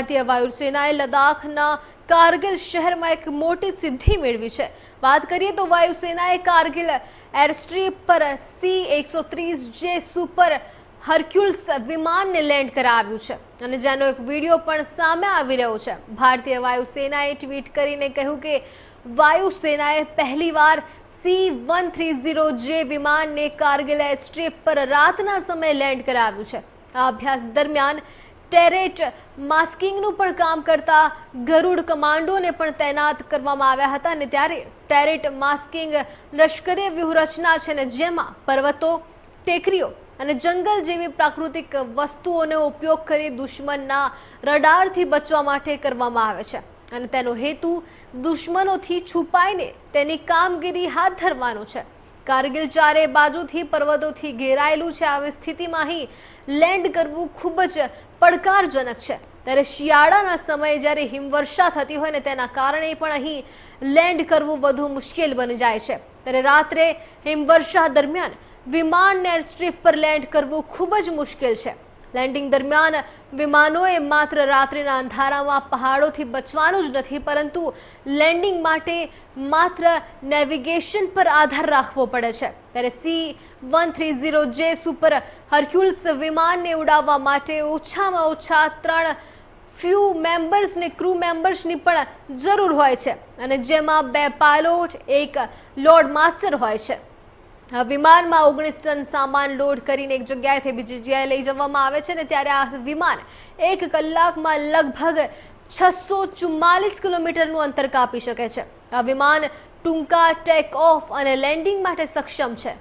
ભારતીય વાયુસેનાએ લદ્દાખના કારગિલ શહેરમાં એક મોટી સિદ્ધિ મેળવી છે. વાત કરીએ તો વાયુસેનાએ કારગિલ એરસ્ટ્રીપ પર સી એકસો ત્રીસ જે સુપર હર્ક્યુલ્સ વિમાનને લેન્ડ કરાવ્યું છે. અને જેનો એક વીડિયો પણ સામે આવી રહ્યો છે. ભારતીય વાયુસેનાએ ટ્વીટ કરીને કહ્યું કે વાયુસેનાએ પહેલીવાર સી વન થ્રી ઝીરો જે વિમાનને કારગિલ એરસ્ટ્રીપ પર રાતના સમયે લેન્ડ કરાવ્યું છે. આ અભ્યાસ દરમિયાન ટેરેટ માસ્કિંગનું પણ કામ કરતા ગરુડ કમાન્ડોને પણ તૈનાત કરવામાં આવ્યા હતા અને ત્યારે ટેરેટ માસ્કિંગ લશ્કરી વ્યૂહરચના છે ને જેમાં પર્વતો, ટેકરીઓ અને જંગલ જેવી પ્રાકૃતિક વસ્તુઓનો ઉપયોગ કરી દુશ્મનના રડારથી બચવા માટે કરવામાં આવે છે. અને તેનો હેતુ દુશ્મનોથી છુપાઈને તેની કામગીરી હાથ ધરવાનો છે. કારગિલ ચારે બાજુથી પર્વતોથી ઘેરાયેલું છે. આવી સ્થિતિમાં અહીં લેન્ડ કરવું ખૂબ જ પડકારજનક છે. ત્યારે શિયાળાના સમયે જ્યારે હિમવર્ષા થતી હોય ને તેના કારણે પણ અહીં લેન્ડ કરવું વધુ મુશ્કેલ બની જાય છે. ત્યારે રાત્રે હિમવર્ષા દરમિયાન વિમાનને એરસ્ટ્રીપ પર લેન્ડ કરવું ખૂબ જ મુશ્કેલ છે. લેન્ડિંગ દરમિયાન વિમાનોએ માત્ર રાત્રિના અંધારામાં પહાડોથી બચવાનું જ નથી, પરંતુ લેન્ડિંગ માટે માત્ર નેવિગેશન પર આધાર રાખવો પડે છે. ત્યારે સી વન થ્રી ઝીરો જે સુપર હર્ક્યુલ્સ વિમાનને ઉડાવવા માટે ઓછામાં ઓછા ત્રણ ફ્યુ મેમ્બર્સને, ક્રૂ મેમ્બર્સની પણ જરૂર હોય છે. અને જેમાં બે પાયલોટ, એક લોર્ડ માસ્ટર હોય છે. વિમાનમાં ઓગણીસ ટન સામાન લોડ કરીને એક જગ્યાએથી બીજી જગ્યાએ લઈ જવામાં આવે છે ને ત્યારે આ વિમાન એક કલાકમાં લગભગ છસો ચુમ્માલીસ કિલોમીટરનું અંતર કાપી શકે છે. આ વિમાન ટૂંકા ટેક ઓફ અને લેન્ડિંગ માટે સક્ષમ છે.